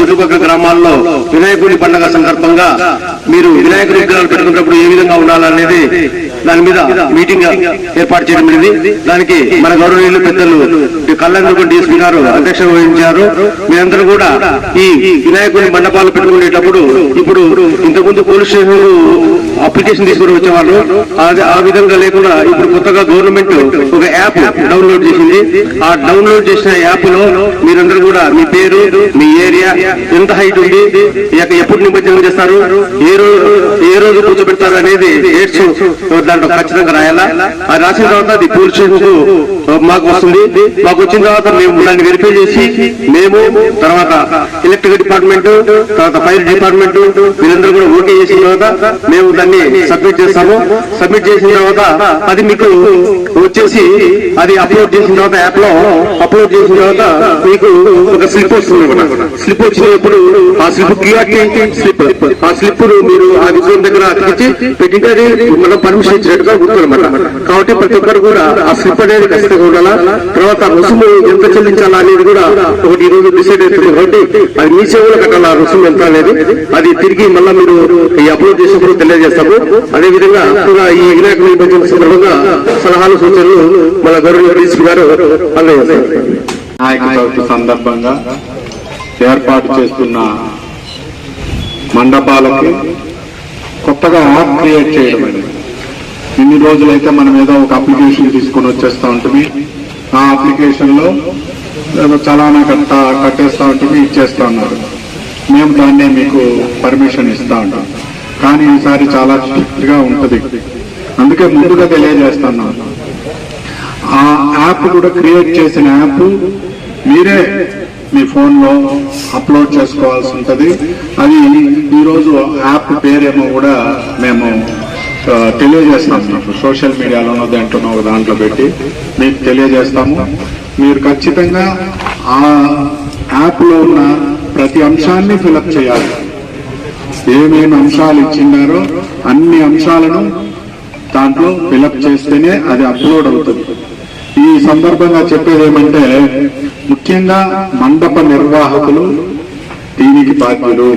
చుట్టుపక్కల గ్రామాల్లో వినాయకుడి పండుగ సందర్భంగా మీరు వినాయకుడి విగ్రహాలు పెట్టుకున్నప్పుడు ఏ విధంగా ఉండాలనేది దాని మీద మీటింగ్ ఏర్పాటు చేయడం జరిగింది. దానికి మన గౌరవనీయులు పెద్దలు కళ్యాణదుర్గం డిఎస్పీ గారు అధ్యక్షత వహించారు. మీరందరూ కూడా ఈ వినాయకుడి మండపాలు పెట్టుకునేటప్పుడు ఇప్పుడు ఇంతకుముందు పోలీస్ స్టేషన్ అప్లికేషన్ తీసుకుని వచ్చేవాళ్ళు. ఆ విధంగా లేకుండా ఇప్పుడు కొత్తగా గవర్నమెంట్ ఒక యాప్ డౌన్లోడ్ చేసింది. ఆ డౌన్లోడ్ చేసిన యాప్లో మీరందరూ కూడా మీ పేరు మీ ఏరియా ఎంత హైట్ ఉంది? ఎప్పుడు నిమజ్జనం చేస్తారు? ఏ రోజు ఏ రోజు కూర్చోబెడతారు అనేది డేట్స్ దాంట్లో ఖచ్చితంగా రాయాలా? అది రాసిన తర్వాత అది పూర్తి మాకు వస్తుంది. మాకు వచ్చిన తర్వాత మేము దాన్ని వెరిఫై చేసి మేము తర్వాత ఎలక్ట్రిక్ డిపార్ట్మెంట్ తర్వాత ఫైర్ డిపార్ట్మెంట్ వీళ్ళందరూ కూడా ఓకే చేసిన తర్వాత మేము దాన్ని సబ్మిట్ చేస్తాము. సబ్మిట్ చేసిన తర్వాత అది మీకు వచ్చేసి అది అప్లోడ్ చేసిన తర్వాత యాప్లో అప్లోడ్ చేసిన తర్వాత మీకు ఒక స్లిప్ వస్తుంది స్లిప్ వచ్చినప్పుడు ఆ స్లిప్ క్యూఆర్టీ స్లిప్ ఆ స్లిప్ మీరు ఆ విజయం దగ్గర అతికించి పెట్టింటే అది మనం పర్మిషన్ ఇచ్చినట్టుగా గుర్తున్నమాట కాబట్టి ప్రతి ఒక్కరు కూడా ఆ స్లిప్ అనేది ఖచ్చితంగా ఉండాలా? తర్వాత రుసుము ఎంత చెల్లించాలా అనేది కూడా ఒకటి ఈ రోజు డిసైడ్ అవుతుంది. కాబట్టి అది మీ సేవలు కట్టాలా రుసుము ఎంత అనేది? అది తిరిగి మళ్ళీ మీరు ఈ అప్లోడ్ చేసినప్పుడు తెలియజేస్తాము. అదే విధంగా కూడా ఈ వినాయక నిమజ్జనం సందర్భంగా సలహాలు సూచనలు మన గౌరవ డీసీ గారు అందజేస్తారు. వినాయక చవితి సందర్భంగా ఏర్పాటు చేస్తున్న మండపాలకు కొత్తగా యాప్ క్రియేట్ చేయడం అనేది ఇన్ని రోజులైతే మనం ఏదో ఒక అప్లికేషన్ తీసుకొని వచ్చేస్తా ఉంటుంది. ఆ అప్లికేషన్లో చలానా కట్ట కట్టేస్తా ఉంటుంది ఇచ్చేస్తా ఉన్నారు. మేము దాన్నే మీకు పర్మిషన్ ఇస్తా ఉంటాం. కానీ ఈసారి చాలా స్ట్రిక్ట్గా ఉంటుంది. అందుకే ముందుగా తెలియజేస్తున్నాను ఆ యాప్ కూడా క్రియేట్ చేసిన యాప్ మీరే మీ ఫోన్లో అప్లోడ్ చేసుకోవాల్సి ఉంటుంది. అది ఈరోజు రోజు యాప్ పేరేమో కూడా మేము తెలియజేస్తాం. మీకు సోషల్ మీడియాలోనో దాంట్లోనో ఒక దాంట్లో పెట్టి మీకు తెలియజేస్తాము. మీరు ఖచ్చితంగా ఆ యాప్లో ఉన్న ప్రతి అంశాన్ని ఫిలప్ చేయాలి. ఏమేమి అంశాలు ఇచ్చినారో అన్ని అంశాలను దాంట్లో ఫిలప్ చేస్తేనే అది అప్లోడ్ అవుతుంది. ఈ సందర్భంగా చెప్పేది ఏమంటే ముఖ్యంగా మండప నిర్వాహకులు దీనికి బాధ్యులు.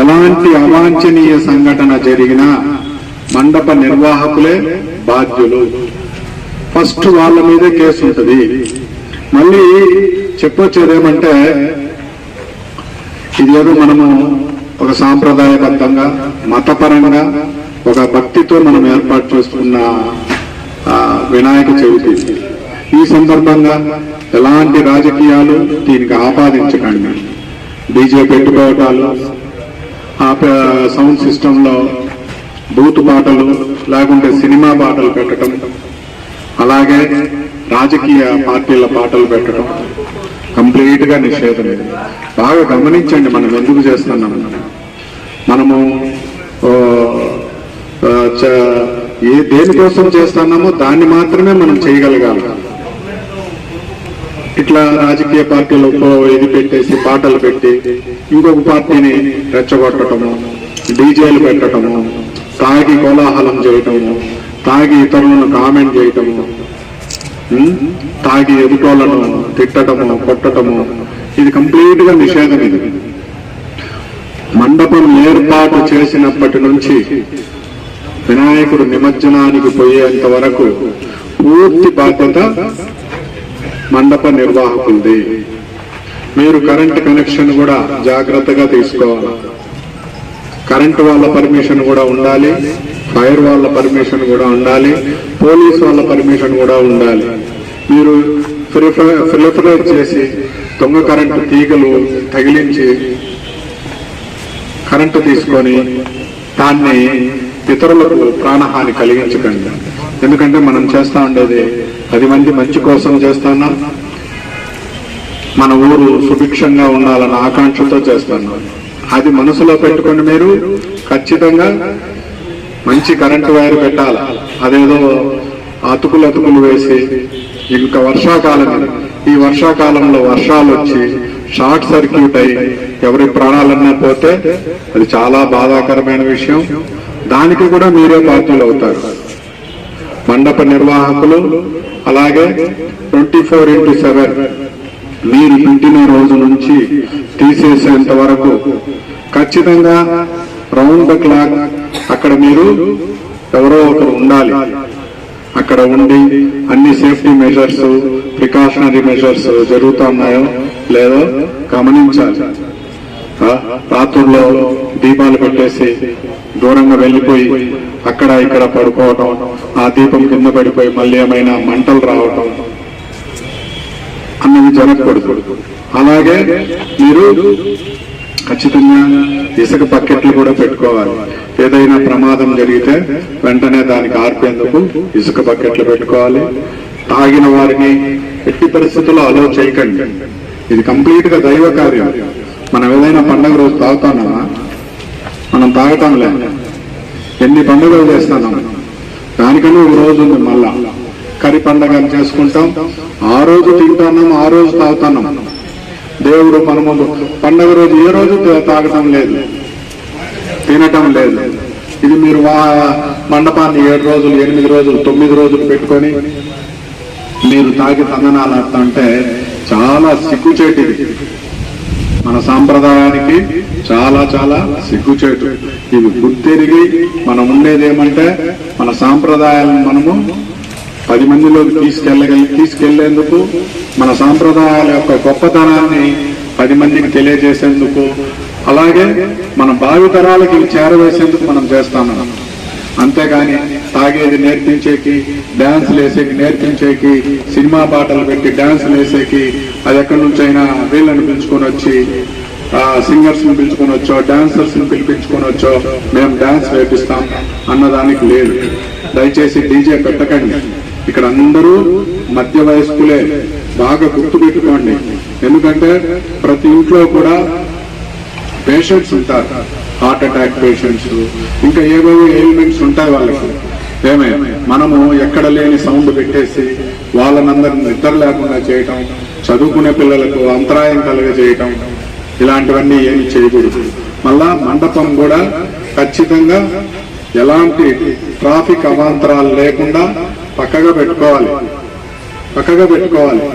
ఎలాంటి అవాంఛనీయ సంఘటన జరిగినా మండప నిర్వాహకులే బాధ్యులు. ఫస్ట్ వాళ్ళ మీదే కేసు ఉంటుంది. మళ్ళీ చెప్పొచ్చేది ఏమంటే ఇది ఏదో మనము ఒక సాంప్రదాయబద్ధంగా మతపరంగా ఒక భక్తితో మనం ఏర్పాటు చేసుకున్న వినాయక చవితి. ఈ సందర్భంగా ఎలాంటి రాజకీయాలు దీనికి ఆపాదించకండి. డీజే పెట్టుకోవటాలు ఆ సౌండ్ సిస్టంలో బూత్ పాటలు లేకుంటే సినిమా పాటలు పెట్టడం అలాగే రాజకీయ పార్టీల పాటలు పెట్టడం కంప్లీట్గా నిషేధం. ఇది బాగా గమనించండి మనం ఎందుకు చేస్తున్నాం. మనము చ- ఏ దేనికోసం చేస్తున్నామో దాన్ని మాత్రమే మనం చేయగలగాలి. ఇట్లా రాజకీయ పార్టీలు ఇది పెట్టేసి పాటలు పెట్టి ఇంకొక పార్టీని రెచ్చగొట్టడము డీజేలు పెట్టడము తాగి కోలాహలం చేయటము తాగి ఇతరులను కామెంట్ చేయటము తాగి ఎదుటోళ్ళను తిట్టడము కొట్టడము ఇది కంప్లీట్గా నిషేధం ఇది. మండపం ఏర్పాటు చేసినప్పటి నుంచి వినాయకుడు నిమజ్జనానికి పోయేంత వరకు పూర్తి బాధ్యత మండప నిర్వాహకులది. మీరు కరెంట్ కనెక్షన్ కూడా జాగ్రత్తగా తీసుకోవాలి. కరెంట్ వాళ్ళ పర్మిషన్ కూడా ఉండాలి ఫైర్ వాళ్ళ పర్మిషన్ కూడా ఉండాలి పోలీస్ వాళ్ళ పర్మిషన్ కూడా ఉండాలి. మీరు ఫిలిఫరేట్ చేసి దొంగ కరెంటు తీగలు తగిలించి కరెంటు తీసుకొని దాన్ని ఇతరులకు ప్రాణహాని కలిగించకండి. ఎందుకంటే మనం చేస్తా ఉండేది పది మంది మంచి కోసం చేస్తున్నాం మన ఊరు సుభిక్షంగా ఉండాలన్న ఆకాంక్షతో చేస్తున్నాం అది మనసులో పెట్టుకొని మీరు ఖచ్చితంగా మంచి కరెంటు వైర్ పెట్టాలి? అదేదో అతుకులు అతుకులు వేసి ఇంకా వర్షాకాలం ఈ వర్షాకాలంలో వర్షాలు వచ్చి షార్ట్ సర్క్యూట్ అయి ఎవరి ప్రాణాలన్నా పోతే అది చాలా బాధాకరమైన విషయం. దానికి కూడా మీరే బాధ్యులు అవుతారు. మండప నిర్వాహకులు అలాగే ట్వంటీ ఫోర్ ఇంటూ సెవెన్ మీరు పెట్టిన రోజు నుంచి తీసేసేంత వరకు ఖచ్చితంగా రౌండ్ ద క్లాక్ అక్కడ మీరు ఎవరో ఒకరు ఉండాలి. అక్కడ ఉండి అన్ని సేఫ్టీ మెజర్స్ ప్రికాషనరీ మెజర్స్ జరుగుతున్నాయో లేదో గమనించాలి. రాత్రుల్లో దీపాలు పెట్టేసి దూరంగా వెళ్ళిపోయి అక్కడ ఇక్కడ పడుకోవటం ఆ దీపం కింద పడిపోయి మళ్ళీ ఏమైనా మంటలు రావటం అన్నది జరగకూడదు అలాగే మీరు ఖచ్చితంగా ఇసుక బకెట్లు కూడా పెట్టుకోవాలి. ఏదైనా ప్రమాదం జరిగితే వెంటనే దానికి ఆర్పేందుకు ఇసుక బకెట్లు పెట్టుకోవాలి. తాగిన వారిని ఎట్టి పరిస్థితుల్లో అలో చేయకండి. ఇది కంప్లీట్గా దైవ కార్యం. మనం ఏదైనా పండగ రోజు తాగుతామా? మనం తాగటంలే ఎన్ని పండుగలు చేస్తాం దానికన్నా ఒక రోజు ఉంది మళ్ళా. కరి పండగ చేసుకుంటాం. ఆ రోజు తింటున్నాం ఆ రోజు తాగుతున్నాం. దేవుడు మన ముందు పండగ రోజు ఏ రోజు తాగటం లేదు. తినటం లేదు. ఇది మీరు వా మండపాన్ని ఏడు రోజులు ఎనిమిది రోజులు తొమ్మిది రోజులు పెట్టుకొని మీరు తాగి తందనాలు అంటే చాలా సిగ్గుచేటిది. మన సాంప్రదాయానికి చాలా చాలా సిగ్గుచేటు. ఇవి గుర్తెరిగి మనం ఉండేది ఏమంటే మన సాంప్రదాయాలను మనము పది మందిలోకి తీసుకెళ్ళగలి తీసుకెళ్ళేందుకు మన సాంప్రదాయాల యొక్క గొప్పతనాన్ని పది మందికి తెలియజేసేందుకు అలాగే మన భావితరాలకి చేరవేసేందుకు మనం చేస్తాము అంతేగాని తాగేది నేర్పించేకి డ్యాన్స్ వేసేకి నేర్పించేకి సినిమా పాటలు పెట్టి డ్యాన్సులు వేసేకి అది ఎక్కడి నుంచైనా వీళ్ళని పిలుచుకొని వచ్చి సింగర్స్ని పిలుచుకొని వచ్చో డాన్సర్స్ని పిలిపించుకొని వచ్చో మేము డాన్స్ వేపిస్తాం అన్నదానికి లేదు. దయచేసి డీజే పెట్టకండి. ఇక్కడ అందరూ మధ్య వయస్కులే. బాగా గుర్తు పెట్టుకోండి ఎందుకంటే ప్రతి ఇంట్లో కూడా పేషెంట్స్ ఉంటారు. హార్ట్ అటాక్ పేషెంట్స్ ఇంకా ఏవేవో ఎలిమెంట్స్ ఉంటాయి వాళ్ళకి. ఏమే మనము ఎక్కడ లేని సౌండ్ పెట్టేసి వాళ్ళనందరిని నిద్ర లేకుండా చేయటం చదువుకునే పిల్లలకు అంతరాయం కలుగజేయటం ఇలాంటివన్నీ ఏమి చేయకూడదు. మళ్ళా మండపం కూడా ఖచ్చితంగా ఎలాంటి ట్రాఫిక్ అవాంతరాలు లేకుండా పక్కగా పెట్టుకోవాలి. పక్కగా పెట్టుకోవాలి.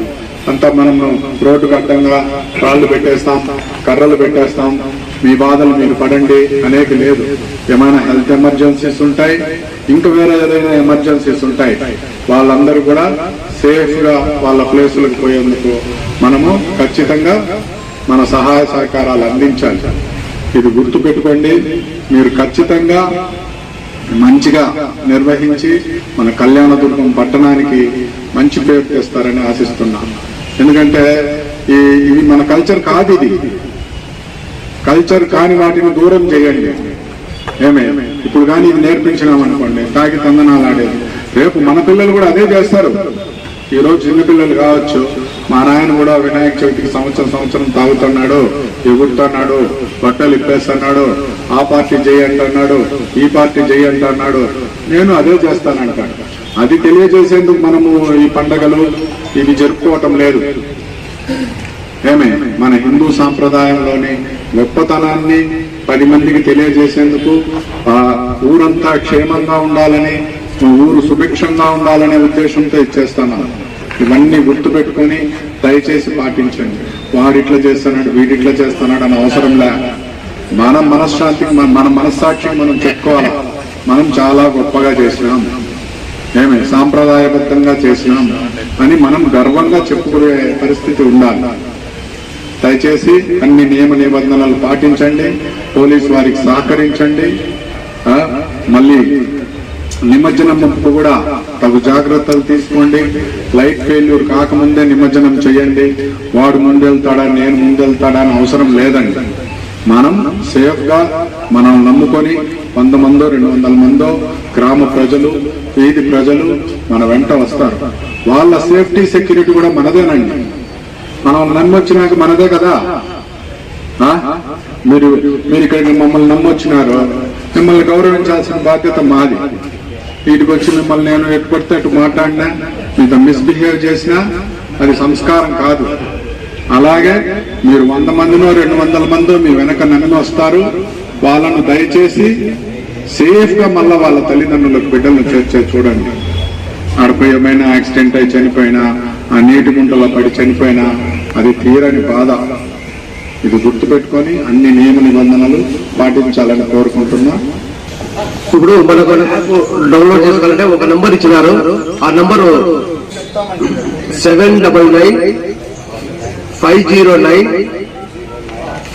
అంతా మనము రోడ్డుకు అడ్డంగా రాళ్ళు పెట్టేస్తాం కర్రలు పెట్టేస్తాం. మీ బాధలు మీరు పడండి అనేది లేదు. ఏమైనా హెల్త్ ఎమర్జెన్సీస్ ఉంటాయి ఇంకా వేరే ఏదైనా ఎమర్జెన్సీస్ ఉంటాయి. వాళ్ళందరూ కూడా సేఫ్గా వాళ్ళ ప్లేసులకు పోయేందుకు మనము ఖచ్చితంగా మన సహాయ సహకారాలు అందించాలి. ఇది గుర్తు పెట్టుకోండి మీరు ఖచ్చితంగా మంచిగా నిర్వహించి మన కళ్యాణదుర్గం పట్టణానికి మంచి పేరు తెస్తారని ఆశిస్తున్నాను ఎందుకంటే ఈ ఇది మన కల్చర్ కాదు ఇది. కల్చర్ కాని వాటిని దూరం చేయండి. ఏమే? ఇప్పుడు కానీ ఇది నేర్పించినాం అనుకోండి తాగి తందనాలు ఆడేది. రేపు మన పిల్లలు కూడా అదే చేస్తారు. ఈ రోజు చిన్న పిల్లలు కావచ్చు మా నాయన కూడా వినాయక చవితికి సంవత్సరం సంవత్సరం తాగుతున్నాడు ఎగురుతున్నాడు బట్టలు ఇప్పేస్తున్నాడు ఆ పార్టీ చేయి అంటున్నాడు ఈ పార్టీ చేయి అంటున్నాడు నేను అదే చేస్తానంటాను అది తెలియజేసేందుకు మనము ఈ పండగలు ఇవి జరుపుకోవటం లేదు. ఏమే? మన హిందూ సాంప్రదాయంలోని గొప్పతనాన్ని పది మందికి తెలియజేసేందుకు ఆ ఊరంతా క్షేమంగా ఉండాలని ఊరు సుభిక్షంగా ఉండాలనే ఉద్దేశంతో ఇచ్చేస్తాను ఇవన్నీ గుర్తు పెట్టుకొని దయచేసి పాటించండి. వాడు ఇట్లా చేస్తున్నాడు వీడు ఇట్లా చేస్తున్నాడు అని అవసరం లే. మన మనశ్శాంతికి మన- మన మనస్సాక్షికి మనం చెప్పుకోవాలి? మనం చాలా గొప్పగా చేసినాం. ఏమే? సాంప్రదాయబద్ధంగా చేసినాం అని మనం గర్వంగా చెప్పుకునే పరిస్థితి ఉండాలి. దయచేసి అన్ని నియమ నిబంధనలు పాటించండి. పోలీస్ వారికి సహకరించండి. మళ్ళీ నిమజ్జనం ముప్పు కూడా తగు జాగ్రత్తలు తీసుకోండి. లైట్ ఫెయిల్యూర్ కాకముందే నిమజ్జనం చేయండి. వాడు ముందెళ్తాడా నేను ముందెళ్తాడా అని అవసరం లేదండి. మనం సేఫ్గా మనం నమ్ముకొని వంద మందో రెండు వందల మందో గ్రామ ప్రజలు వీధి ప్రజలు మన వెంట వస్తారు. వాళ్ళ సేఫ్టీ సెక్యూరిటీ కూడా మనదేనండి. మనం నమ్మొచ్చినాక మనదే కదా? మీరు మీరు ఇక్కడ మమ్మల్ని నమ్మొచ్చినారు? మిమ్మల్ని గౌరవించాల్సిన బాధ్యత మాది. వీటికి వచ్చి మిమ్మల్ని నేను ఎట్టుపడితే అటు మాట్లాడినా మీతో మిస్బిహేవ్ చేసినా అది సంస్కారం కాదు. అలాగే మీరు వంద మందినో రెండు వందల మందో మీ వెనక నన్ను వస్తారు. వాళ్ళను దయచేసి సేఫ్గా మళ్ళీ వాళ్ళ తల్లిదండ్రులకు బిడ్డలను చేర్చే చూడండి. ఆడపోయి ఏమైనా యాక్సిడెంట్ అయి చనిపోయినా ఆ నీటి గుంటలో పడి చనిపోయినా అది తీరని బాధ. ఇది గుర్తుపెట్టుకొని అన్ని నియమ నిబంధనలు పాటించాలని కోరుకుంటున్నా. ఇప్పుడు మనకు డౌన్లోడ్ చేసుకోవాలంటే ఒక నంబర్ ఇచ్చినారు. ఆ number seven double nine five zero nine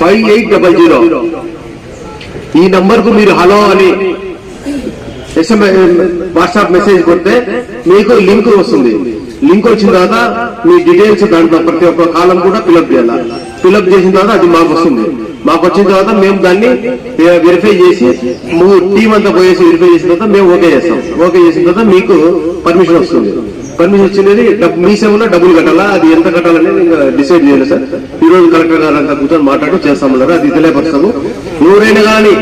five eight double zero ఈ నంబర్కు మీరు హలో అని ఎస్ఎంఎస్ వాట్సాప్ మెసేజ్ కొడితే మీకు లింక్ వస్తుంది. లింక్ వచ్చిన తర్వాత మీ డీటెయిల్స్ దాంట్లో ప్రతి ఒక్క కాలం కూడా ఫిలప్ చేయాలి. ఫిలప్ చేసిన తర్వాత అది మాకు వస్తుంది. మాకు వచ్చిన తర్వాత మేము దాన్ని వెరిఫై చేసి టీం అంతా పోయేసి వెరిఫై చేసిన తర్వాత మేము ఓకే చేస్తాం. ఓకే చేసిన తర్వాత మీకు పర్మిషన్ వస్తుంది. పర్మిషన్ వచ్చినది డబ్- మీ సేవలో డబ్బులు కట్టాలా? అది ఎంత కట్టాలనేది ఇంకా డిసైడ్ చేయాలి సార్. ఈ రోజు కలెక్టర్ గారు అంతా కూర్చొని మాట్లాడి చేస్తామన్నారు. అది తెలియపరుస్తాము. ఎవరైనా కానీ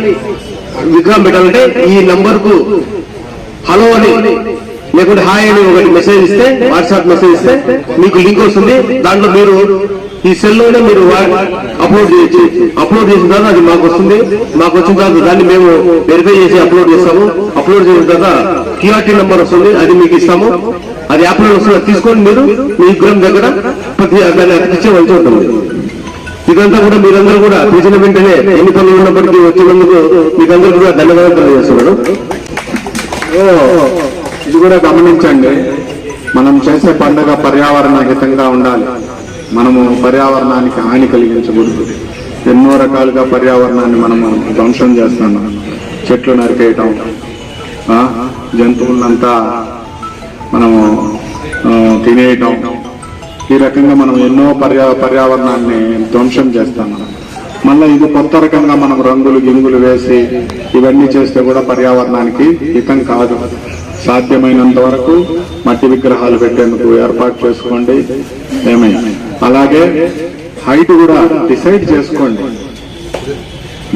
విగ్రహం పెట్టాలంటే ఈ నంబర్కు హలో అని లేకుంటే హాయ్ అని ఒకటి మెసేజ్ ఇస్తే వాట్సాప్ మెసేజ్ ఇస్తే మీకు లింక్ వస్తుంది. దాంట్లో మీరు ఈ సెల్లోనే మీరు అప్లోడ్ చేసి అప్లోడ్ చేసిన తర్వాత అది మాకు వస్తుంది. మాకు వచ్చిన తర్వాత దాన్ని మేము వెరిఫై చేసి అప్లోడ్ చేస్తాము. అప్లోడ్ చేసిన తర్వాత క్యూఆర్టీ నెంబర్ వస్తుంది అది మీకు ఇస్తాము. అది అప్లోడ్ వస్తుంది తీసుకొని మీరు మీ విగ్రహం దగ్గర ప్రతి దాన్ని వచ్చి ఉంటుంది. ఇదంతా కూడా మీరందరూ కూడా పిలిచిన వెంటనే ఎన్ని పనులు ఉన్నప్పటికీ వచ్చినందుకు మీకందరూ కూడా ధన్యవాదాలు తెలియజేస్తున్నాను. ఓ, ఇది కూడా గమనించండి. మనం చేసే పండుగ పర్యావరణ హితంగా ఉండాలి. మనము పర్యావరణానికి హాని కలిగించకూడదు. ఎన్నో రకాలుగా పర్యావరణాన్ని మనము ధ్వంసం చేస్తున్నాం. చెట్లు నరికేయటం జంతువులంతా మనము తినేయటం. ఈ రకంగా మనం ఎన్నో పర్యా పర్యావరణాన్ని ధ్వంసం చేస్తాం మనం మళ్ళీ ఇది కొత్త రకంగా మనం రంగులు గింగులు వేసి ఇవన్నీ చేస్తే కూడా పర్యావరణానికి హితం కాదు. సాధ్యమైనంత వరకు మట్టి విగ్రహాలు పెట్టేందుకు ఏర్పాటు చేసుకోండి. ఏమైంది అలాగే హైట్ కూడా డిసైడ్ చేసుకోండి.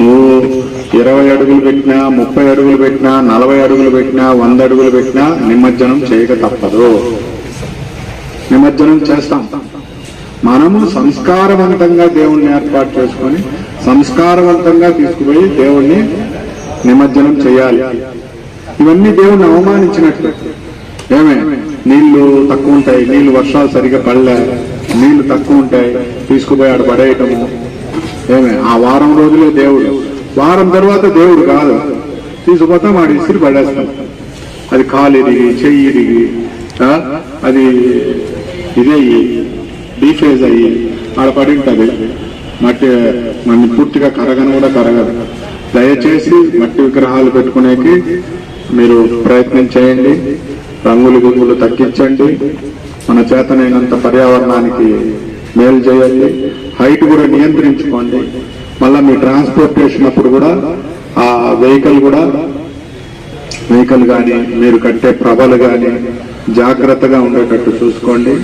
నువ్వు ఇరవై అడుగులు పెట్టినా ముప్పై అడుగులు పెట్టినా నలభై అడుగులు పెట్టినా వంద అడుగులు పెట్టినా నిమజ్జనం చేయక తప్పదు. నిమజ్జనం చేస్తాం. మనము సంస్కారవంతంగా దేవుణ్ణి ఏర్పాటు చేసుకొని సంస్కారవంతంగా తీసుకుపోయి దేవుణ్ణి నిమజ్జనం చేయాలి. ఇవన్నీ దేవుణ్ణి అవమానించినట్లు ఏమే? నీళ్ళు తక్కువ ఉంటాయి. నీళ్ళు వర్షాలు సరిగా పడలే. నీళ్ళు తక్కువ ఉంటాయి తీసుకుపోయి ఆడ పడేయటము. ఏమే? ఆ వారం రోజులే దేవుడు. వారం తర్వాత దేవుడు కాదు. తీసుకుపోతాం ఆడ ఇస్త్రీ పడేస్తాం. అది కాలు ఇరిగి చెయ్యి ఇరిగి అది ఇదయ్యి డీఫేజ్ అయ్యి ఆడ పడి ఉంటుంది. మట్టి మన పూర్తిగా కరగను కూడా కరగదు. దయచేసి మట్టి విగ్రహాలు పెట్టుకునేకి మీరు ప్రయత్నం చేయండి. రంగులు గుంగులు తగ్గించండి. మన చేతనైనంత పర్యావరణానికి మేలు చేయండి. హైట్ కూడా నియంత్రించుకోండి. మళ్ళీ మీ ట్రాన్స్పోర్టేషన్ అప్పుడు కూడా ఆ వెహికల్ కూడా వెహికల్ కానీ మీరు కట్టే ప్రభలు కానీ జాగ్రత్తగా ఉండేటట్టు చూసుకోండి.